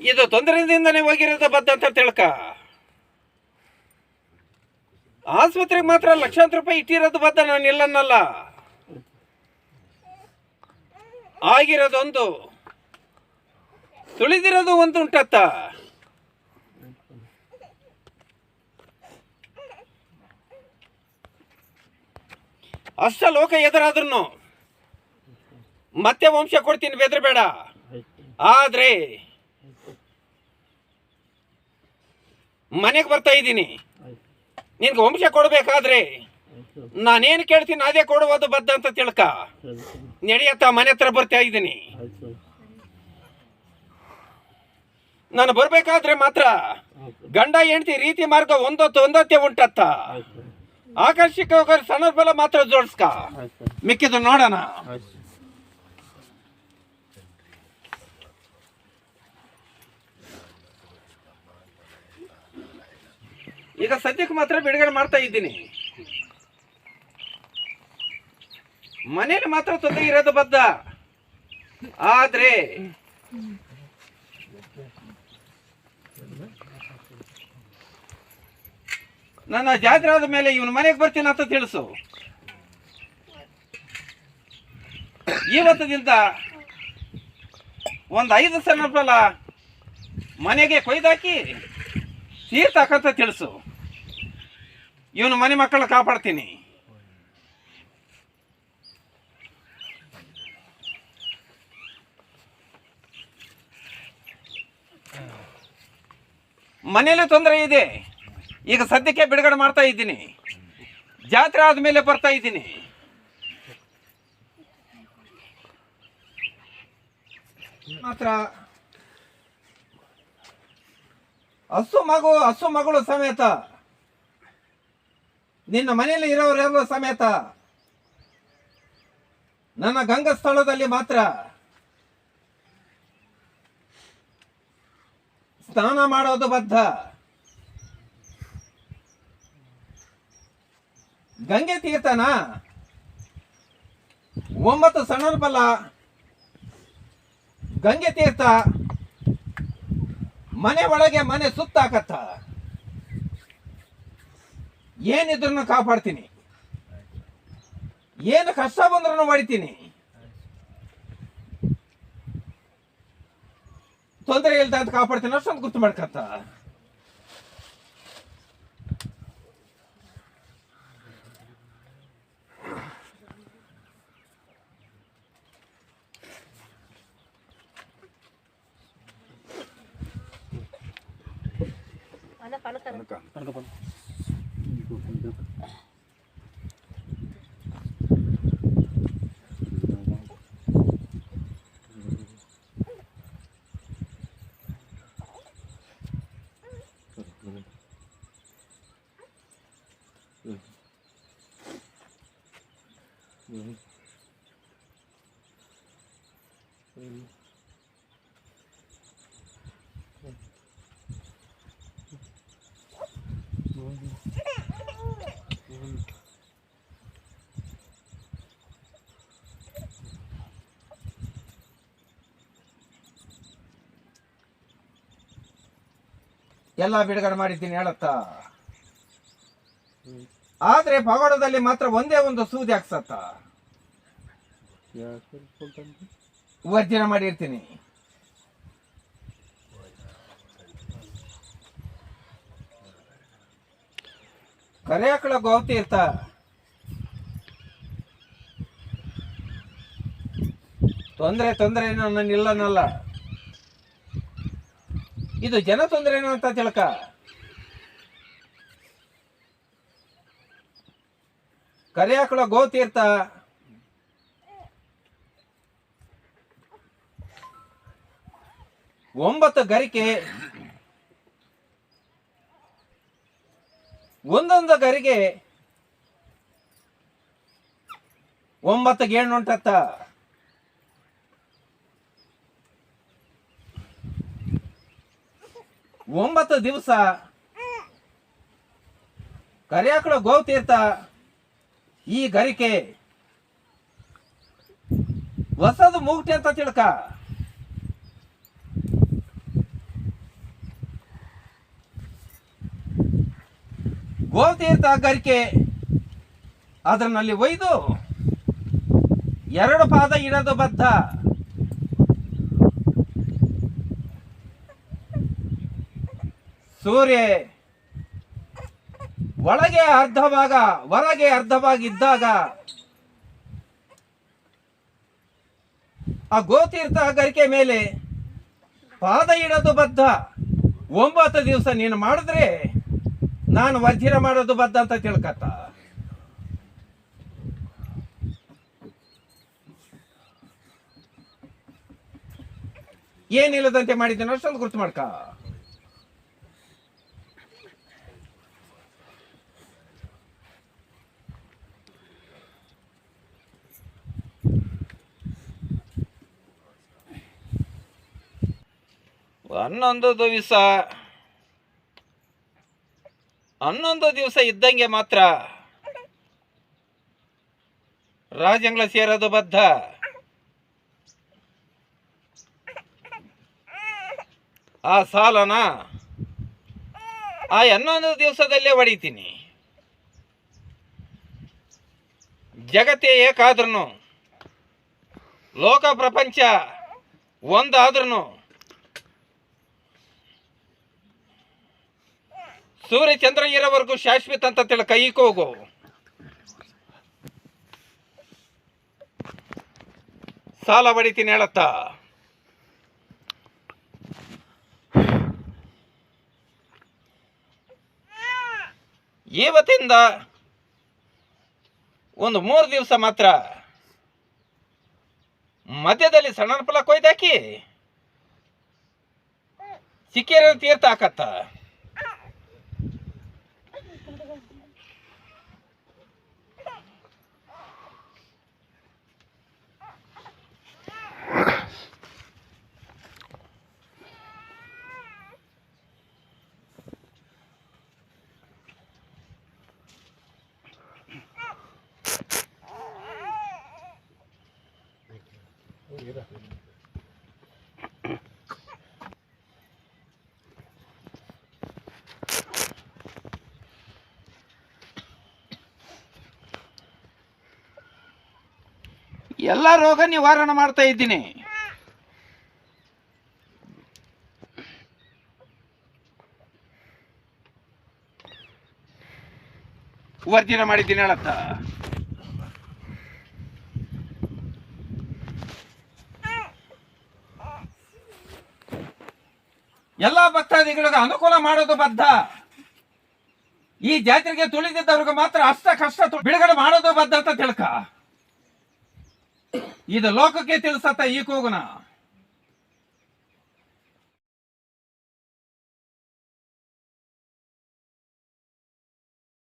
ಇದು ತೊಂದರೆಯಿಂದನೇ ಹೋಗಿರೋದು ಬದ್ದ ಅಂತ ತಿಳ್ಕ. ಆಸ್ಪತ್ರೆಗೆ ಮಾತ್ರ ಲಕ್ಷಾಂತರ ರೂಪಾಯಿ ಇಟ್ಟಿರೋದು ಬದ್ದ ನಾನು ಇಲ್ಲನ್ನಲ್ಲ ಆಗಿರೋದೊಂದು. ತುಳಿದಿರೋದು ಒಂದು ಉಂಟತ್ತ. ಅಷ್ಟ ಲೋಕ ಎದುರಾದ್ರೂ ಮತ್ತೆ ವಂಶ ಕೊಡ್ತೀನಿ, ಬೆದರಬೇಡ. ಆದ್ರೆ ಮನೆಗೆ ಬರ್ತಾ ಇದ್ದೀನಿ. ನಿನ್ಗೆ ವಂಶ ಕೊಡಬೇಕಾದ್ರೆ ನಾನೇನು ಕೇಳ್ತೀನಿ ಅದೇ ಕೊಡುವುದು ಬದ್ದ ಅಂತ ತಿಳ್ಕ. ನಡೆಯತ್ತ ಮನೆ ಹತ್ರ ಬರ್ತಾ ಇದ್ದೀನಿ. ನಾನು ಬರ್ಬೇಕಾದ್ರೆ ಮಾತ್ರ ಗಂಡ ಹೆಂಡತಿ ರೀತಿ ಮಾರ್ಗ ಒಂದೊತ್ತು ಒಂದೊತ್ತೆ ಉಂಟತ್ತ. ಆಕರ್ಷಕ ಸಣ್ಣ ಬಲ ಮಾತ್ರ ಜೋಡಿಸ್ಕ. ಮಿಕ್ಕಿದ್ದು ನೋಡೋಣ. ಈಗ ಸದ್ಯಕ್ಕೆ ಮಾತ್ರ ಬಿಡುಗಡೆ ಮಾಡ್ತಾ ಇದ್ದೀನಿ. ಮನೇಲಿ ಮಾತ್ರ ತೊಂದರೆ ಇರೋದು ಬದ್ಧ ಆದ್ರೆ ನನ್ನ ಜಾತ್ರೆ ಆದ ಮೇಲೆ ಇವನ ಮನೆಗೆ ಬರ್ತೀನಿ ಅಂತ ತಿಳಿಸು. ಇವತ್ತದಿಂದ ಒಂದು ಐದು ಫಲ ಮನೆಗೆ ಕೊಯ್ದಾಕಿ ತೀರ್ಥಾಕಂತ ತಿಳಿಸು. ಇವನು ಮನೆ ಮಕ್ಕಳ ಕಾಪಾಡ್ತೀನಿ. ಮನೆಯಲ್ಲೂ ತೊಂದರೆ ಇದೆ. ಈಗ ಸದ್ಯಕ್ಕೆ ಬಿಡುಗಡೆ ಮಾಡ್ತಾ ಇದ್ದೀನಿ. ಜಾತ್ರೆ ಆದಮೇಲೆ ಬರ್ತಾ ಇದ್ದೀನಿ. ಮಾತ್ರ ಹಸು ಮಗು ಹಸು ಮಗಳು ಸಮೇತ. ನಿನ್ನ ಮನೆಯಲ್ಲಿ ಇರೋರೆಲ್ಲ ಸಮೇತ? ನನ್ನ ಗಂಗಾ ಸ್ಥಳದಲ್ಲಿ ಮಾತ್ರ. ಸ್ನಾನ ಮಾಡೋದು ಬದ್ಧ. ಗಂಗೆ ತೀರ್ಥನ? ಒಂಬತ್ತು ಸಣ್ಣ ಬಲ ಗಂಗೆ ತೀರ್ಥ. ಮನೆ ಒಳಗೆ ಮನೆ ಸುತ್ತಾಕತ್ತ. ಏನಿದ್ರು ಕಾಪಾಡ್ತೀನಿ. ಏನು ಕಷ್ಟ ಬಂದ್ರೂ ಹೊಡಿತೀನಿ. ತೊಂದರೆ ಇಲ್ದ ಅಂತ ಕಾಪಾಡ್ತೀನಿ ಅಷ್ಟೊಂದು ಗುರ್ತು ಮಾಡ್ಕತ್ತ. Mm-hmm. Mm-hmm. ಎಲ್ಲ ಬಿಡುಗಡೆ ಮಾಡಿದ್ದೀನಿ ಹೇಳತ್ತಾ ಆದ್ರೆ ಪವಾಡದಲ್ಲಿ ಮಾತ್ರ ಒಂದೇ ಒಂದು ಸೂದಿ ಹಾಕ್ಸತ್ತ. ವರ್ಜನೆ ಮಾಡಿರ್ತೀನಿ. ಕರೆಯಕಳ ಇರ್ತ. ತೊಂದರೆ ತೊಂದರೆ ನನ್ನ ನಿಲ್ಲನಲ್ಲ ಇದು ಜನ ತೊಂದರೆ ಅಂತ ತಿಳ್ಕ? ಕರಿಯಾಕಳ ಗೋತೀರ್ಥ. ಒಂಬತ್ತು ಗರಿಕೆ. ಒಂದೊಂದು ಗರಿಗೆ ಒಂಬತ್ತು ಗೇಣು ಉಂಟತ್ತ. ಒಂಬತ್ತು ದಿವಸ ಕರಿಯಾಕಳ ಗೋತೀರ್ಥ ಈ ಗರಿಕೆ ಹೊಸದು ಮೂಗ್ಟೆ ಅಂತ ತಿಳ್ಕ. ಗೋತೀರ್ಥ ಗರಿಕೆ ಅದರಲ್ಲಿ ಒಯ್ದು ಎರಡು ಪಾದ ಇಡದು ಬದ್ಧ. ಸೂರ್ಯ ಒಳಗೆ ಅರ್ಧ ಭಾಗ ಹೊರಗೆ ಅರ್ಧ ಭಾಗ ಇದ್ದಾಗ ಆ ಗೋತೀರ್ಥ ಗರಿಕೆ ಮೇಲೆ ಪಾದ ಇಡೋದು ಬದ್ಧ. ಒಂಬತ್ತು ದಿವಸ ನೀನು ಮಾಡಿದ್ರೆ ನಾನು ವಜ್ರ ಮಾಡೋದು ಬದ್ಧ ಅಂತ ತಿಳ್ಕತ್ತ. ಏನಿಲ್ಲದಂತೆ ಮಾಡಿದ್ದೇನೆ ಅಷ್ಟೊಂದು ಗುರ್ತು ಮಾಡ್ಕ. ಹನ್ನೊಂದು ದಿವಸ. ಹನ್ನೊಂದು ದಿವಸ ಇದ್ದಂಗೆ ಮಾತ್ರ. ರಾಜಂಗ್ಲ ಸೇರೋದು ಬದ್ಧ. ಆ ಸಾಲನ ಆ ಹನ್ನೊಂದು ದಿವಸದಲ್ಲೇ ಹೊಡಿತೀನಿ ಜಗತ್ತೇ ಏಕಾದ್ರೂ ಲೋಕ ಪ್ರಪಂಚ ಒಂದಾದ್ರೂ ಸೂರ್ಯ ಚಂದ್ರ ಇರೋವರೆಗೂ ಶಾಶ್ವತ ಅಂತ ತಿಳ ಕೈಗೆ ಹೋಗು. ಸಾಲ ಬಡಿತೀನಿ ಹೇಳತ್ತ. ಇವತ್ತಿಂದ ಒಂದು ಮೂರು ದಿವಸ ಮಾತ್ರ ಮಧ್ಯದಲ್ಲಿ ಸಣ್ಣ ಫಲ ಕೊಯ್ದಾಕಿ ಸಿಕ್ಕಿರೋ ತೀರ್ಥ ಹಾಕತ್ತ. ಎಲ್ಲ ರೋಗ ನಿವಾರಣೆ ಮಾಡ್ತಾ ಇದ್ದೀನಿ. ವರ್ಜನೆ ಮಾಡಿದ್ದೀನಿ ಹೇಳತ್ತ? ಎಲ್ಲ ಭಕ್ತಾದಿಗಳಿಗೆ ಅನುಕೂಲ ಮಾಡೋದು ಬದ್ಧ. ಈ ಜಾತ್ರೆಗೆ ತುಳಿದಿದ್ದವ್ರಿಗೆ ಮಾತ್ರ ಅಷ್ಟ ಕಷ್ಟ ಬಿಡುಗಡೆ ಮಾಡೋದು ಬದ್ಧ ಅಂತ ತಿಳ್ಕ. ಇದು ಲೋಕಕ್ಕೆ ತಿಳಿಸತ್ತ ಈ ಕೂಗುನ.